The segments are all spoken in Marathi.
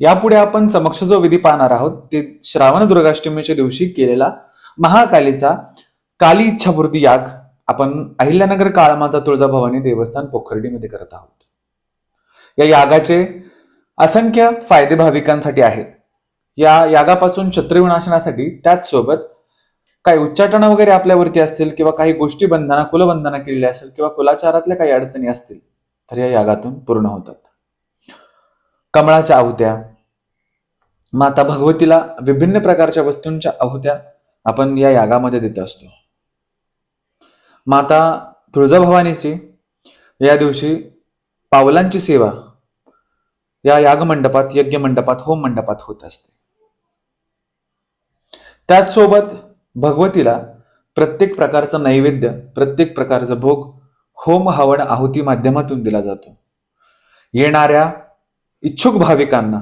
यापुढे आपण समक्ष जो विधी पाहणार आहोत ते श्रावण दुर्गाष्टमीच्या दिवशी केलेला महाकालीचा काली इच्छापूर्ती याग आपण अहिल्यानगर काळमाता तुळजाभवानी देवस्थान पोखर्डीमध्ये करत आहोत. या यागाचे असंख्य फायदे भाविकांसाठी आहेत. या यागापासून शत्रुविनाशनासाठी त्याचसोबत काही उच्चाटनं वगैरे आपल्यावरती असतील किंवा काही गोष्टी बंधना कुलबंधना केलेल्या असेल किंवा कुलाचारातल्या काही अडचणी असतील तर या यागातून पूर्ण होतात. कमळाच्या आहुत्या. माता भगवतीला विभिन्न प्रकारच्या वस्तूंच्या आहुत्या आपण या यागामध्ये देत असतो. माता तुळजाभवानीची या दिवशी पावलांची सेवा या याग मंडपात यज्ञ मंडपात होम मंडपात होत असते. त्याचसोबत भगवतीला प्रत्येक प्रकारचं नैवेद्य प्रत्येक प्रकारचं भोग होम हवन आहुती माध्यमातून दिला जातो. येणाऱ्या इच्छुक भाविकांना.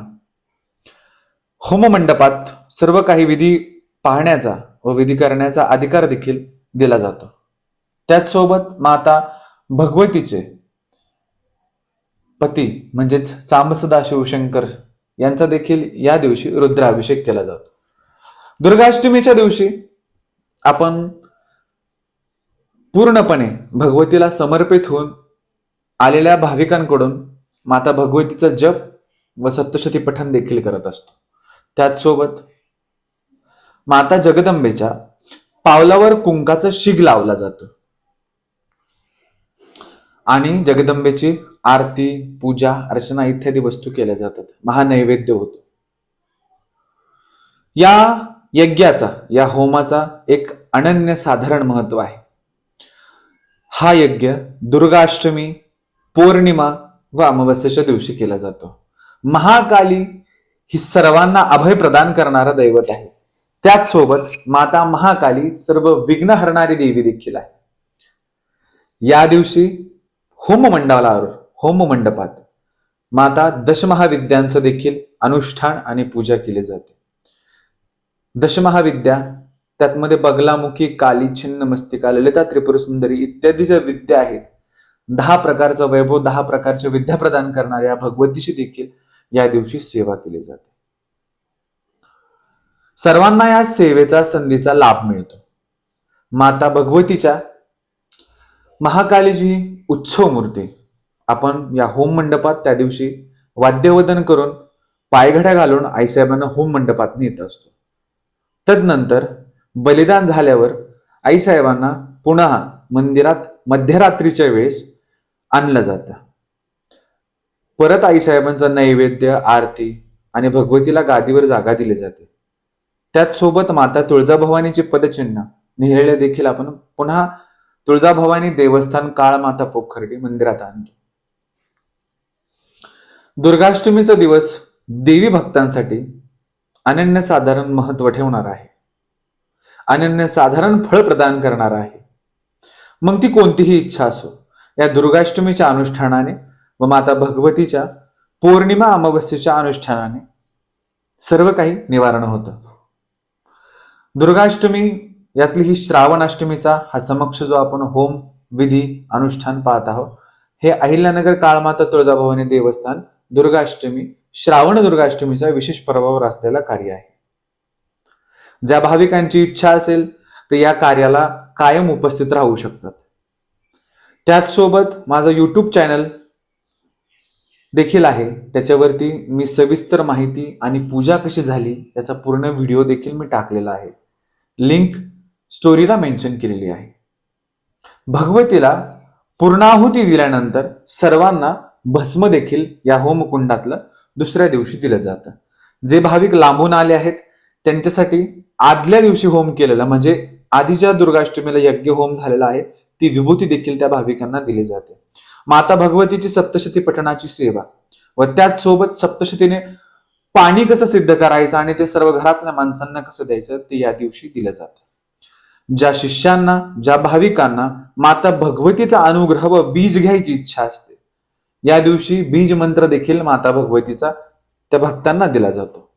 होम मंडपात सर्व काही विधी पाहण्याचा व विधी करण्याचा अधिकार देखील दिला जातो. त्याचसोबत माता भगवतीचे पती म्हणजेच सांबसदा शिवशंकर यांचा देखील या दिवशी रुद्राभिषेक केला जातो. दुर्गाष्टमीच्या दिवशी आपण पूर्णपणे भगवतीला समर्पित होऊन आलेल्या भाविकांकडून माता भगवतीचं जप व सप्तशती पठण देखील करत असतो. त्याचसोबत माता जगदंबेच्या पावलावर कुंकाचा शिग लावला जातो. आणि जगदंबेची आरती पूजा अर्चना इत्यादी वस्तू केल्या जातात. महानैवेद्य होतो. या यज्ञाचा या होमाचा एक अनन्य साधारण महत्त्व आहे. हा यज्ञ दुर्गाष्टमी पौर्णिमा व अमावस्येच्या दिवशी केला जातो. महाकाली ही सर्वांना अभय प्रदान करणारा दैवत आहे. त्याचसोबत माता महाकाली सर्व विघ्न हरणारी देवी देखील आहे. या दिवशी होम मंडळावर होम मंडपात माता दशमहाविद्यांचं देखील अनुष्ठान आणि पूजा केली जाते. दशमहाविद्या त्यातमध्ये बगलामुखी काली छिन्न मस्तिका ललिता त्रिपुर सुंदरी इत्यादी ज्या विद्या आहेत. दहा प्रकारचं वैभव दहा प्रकारच्या विद्या प्रदान करणाऱ्या भगवतीची देखील या दिवशी सेवा केली जाते. सर्वांना या सेवेचा संधीचा लाभ मिळतो. माता भगवतीच्या महाकालीजी उत्सव मूर्ती आपण या होम मंडपात त्या दिवशी वाद्यवदन करून पायघड्या घालून आईसाहेबांना होम मंडपात नेत असतो. तदनंतर बलिदान झाल्यावर आईसाहेबांना पुन्हा मंदिरात मध्यरात्रीच्या वेळेस आणलं जातं. परत आईसाहेबांचं नैवेद्य आरती आणि भगवतीला गादीवर जागा दिली जाते. त्याच सोबत माता तुळजाभवानीचे पदचिन्ह लिहिलेले देखील आपण पुन्हा तुळजाभवानी देवस्थान काळमाता पोखर्डी मंदिरात आणतो. दुर्गाष्टमीचा दिवस देवी भक्तांसाठी अनन्यसाधारण महत्त्व ठेवणार आहे. अनन्यसाधारण फळ प्रदान करणार आहे. मग ती कोणतीही इच्छा असो. या दुर्गाष्टमीच्या अनुष्ठानाने व माता भगवतीच्या पौर्णिमा अमावस्येच्या अनुष्ठानाने सर्व काही निवारण होतं. दुर्गाष्टमी यातली ही श्रावणाष्टमीचा हा समक्ष जो आपण होम विधी अनुष्ठान पाहत आहोत हे अहिल्यानगर काळमाता तुळजाभवानी देवस्थान दुर्गाष्टमी श्रावण दुर्गाष्टमीचा विशेष प्रभावावर असलेला कार्य आहे. ज्या भाविकांची इच्छा असेल तर या कार्याला कायम उपस्थित राहू शकतात. त्याचसोबत माझं यूट्यूब चॅनल देखील आहे. त्याच्यावरती मी सविस्तर माहिती आणि पूजा कशी झाली याचा पूर्ण व्हिडिओ देखील मी टाकलेला आहे. लिंक स्टोरीला मेन्शन केलेली आहे. भगवतीला पूर्णाहुती दिल्यानंतर सर्वांना भस्म देखील या होमकुंडातलं दुसऱ्या दिवशी दिलं जातं. जे भाविक लांबून आले आहेत त्यांच्यासाठी आदल्या दिवशी होम केलेला म्हणजे आधीच्या दुर्गाष्टमीला यज्ञ होम झालेला आहे. ती विभूती देखील त्या भाविकांना दिली जाते. माता भगवतीची सप्तशती पठणाची सेवा. व त्याच सोबत सप्तशतीने पाणी कसं सिद्ध करायचं आणि ते सर्व घरातल्या माणसांना कसं द्यायचं ते या दिवशी दिलं जातं. ज्या शिष्यांना ज्या भाविकांना माता भगवतीचा अनुग्रह व बीज घ्यायची इच्छा असते या दिवशी बीज मंत्र देखील माता भगवतीचा त्या भक्तांना दिला जातो.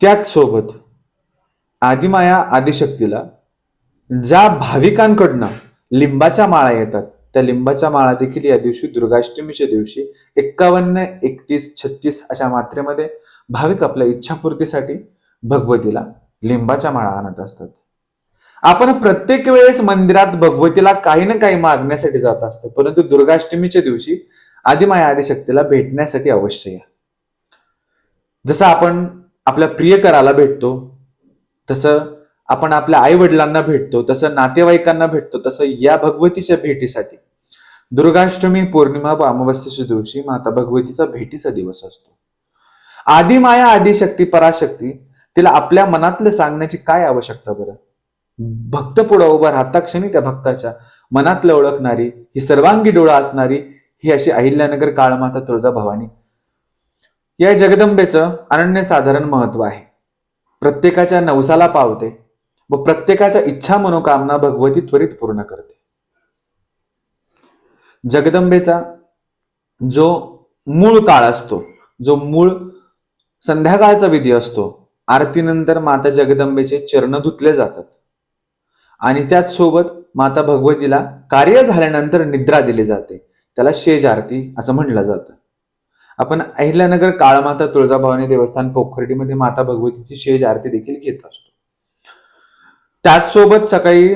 त्याच सोबत आदिमाया आदिशक्तीला ज्या भाविकांकडनं लिंबाच्या माळा येतात त्या लिंबाच्या माळा देखील या दिवशी दुर्गाष्टमीच्या दिवशी एक्कावन्न एकतीस छत्तीस अशा मात्रेमध्ये भाविक आपल्या इच्छापूर्तीसाठी भगवतीला लिंबाच्या माळा आणत असतात. आपण प्रत्येक वेळेस मंदिरात भगवतीला काही ना काही मागण्यासाठी जात असतो परंतु दुर्गाष्टमीच्या दिवशी आदिमाया आदिशक्तीला भेटण्यासाठी अवश्य या. जसं आपण आपल्या प्रियकराला भेटतो तसं आपण आपल्या आई वडिलांना भेटतो तसं नातेवाईकांना भेटतो तसं या भगवतीच्या भेटीसाठी. दुर्गाष्टमी पौर्णिमा व अमावस्येच्या दिवशी माता भगवतीचा भेटीचा दिवस असतो. आदि माया आदिशक्ती पराशक्ती तिला आपल्या मनातलं सांगण्याची काय आवश्यकता बरं? भक्त पुढं उभं राहता क्षणी त्या भक्ताच्या. मनातलं ओळखणारी ही सर्वांगी डोळा असणारी ही अशी अहिल्यानगर काळमाता तुळजा भवानी या जगदंबेचं अनन्यसाधारण महत्त्व आहे. प्रत्येकाच्या नवसाला पावते व प्रत्येकाच्या इच्छा मनोकामना भगवती त्वरित पूर्ण करते. जगदंबेचा जो मूळ काळ असतो जो मूळ संध्याकाळचा विधी असतो आरतीनंतर माता जगदंबेचे चरण धुतले जातात. आणि त्याच सोबत माता भगवतीला कार्य झाल्यानंतर निद्रा दिली जाते. त्याला शेज आरती असं म्हटलं जातं. आपण अहिल्यानगर काळमाता तुळजाभवानी देवस्थान पोखर्डीमध्ये माता भगवतीची शेज आरती देखील घेत असतो. त्याचसोबत सकाळी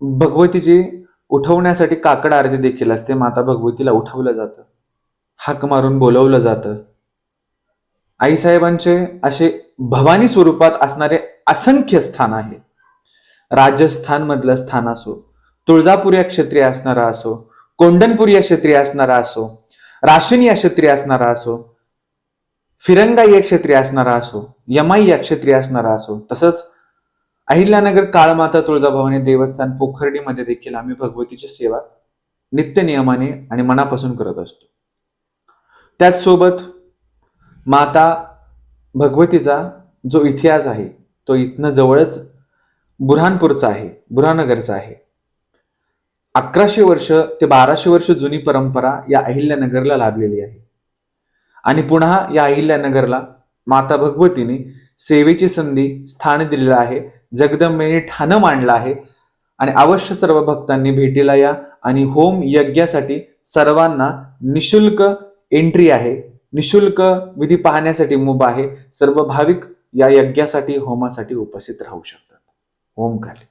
भगवतीची उठवण्यासाठी काकड आरती देखील असते. माता भगवतीला उठवलं जातं. हाक मारून बोलवलं जातं. आईसाहेबांचे असे भवानी स्वरूपात असणारे असंख्य स्थान आहे. राजस्थान मधलं स्थान असो तुळजापूर या क्षेत्रीय असणारा असो कोंडनपूर या क्षेत्रीय असणारा असो राशिन या क्षेत्रीय असणारा असो फिरंगाई या क्षेत्रीय असणारा असो यमाई या क्षेत्रीय असणारा असो तसंच अहिल्यानगर काळमाता तुळजाभवानी देवस्थान पोखर्डीमध्ये देखील आम्ही भगवतीची सेवा नित्य नियमाने आणि मनापासून करत असतो. त्याचसोबत माता भगवतीचा जो इतिहास आहे तो इथनं जवळच बुऱ्हाणपूरचा आहे बुऱ्हानगरचा आहे. अकराशे वर्ष ते बाराशे वर्ष जुनी परंपरा या अहिल्यानगरला लाभलेली आहे. आणि पुन्हा या अहिल्यानगरला माता भगवतीने सेवेची संधी स्थान दिलेलं आहे जगदंबेने ठाणं मांडलं आहे आणि अवश्य सर्व भक्तांनी भेटीला या आणि होम यज्ञासाठी सर्वांना निशुल्क एंट्री आहे. निशुल्क विधी पाहण्यासाठी मुभ आहे. सर्व भाविक या यज्ञासाठी होमासाठी उपस्थित राहू शकतात. ओमकाली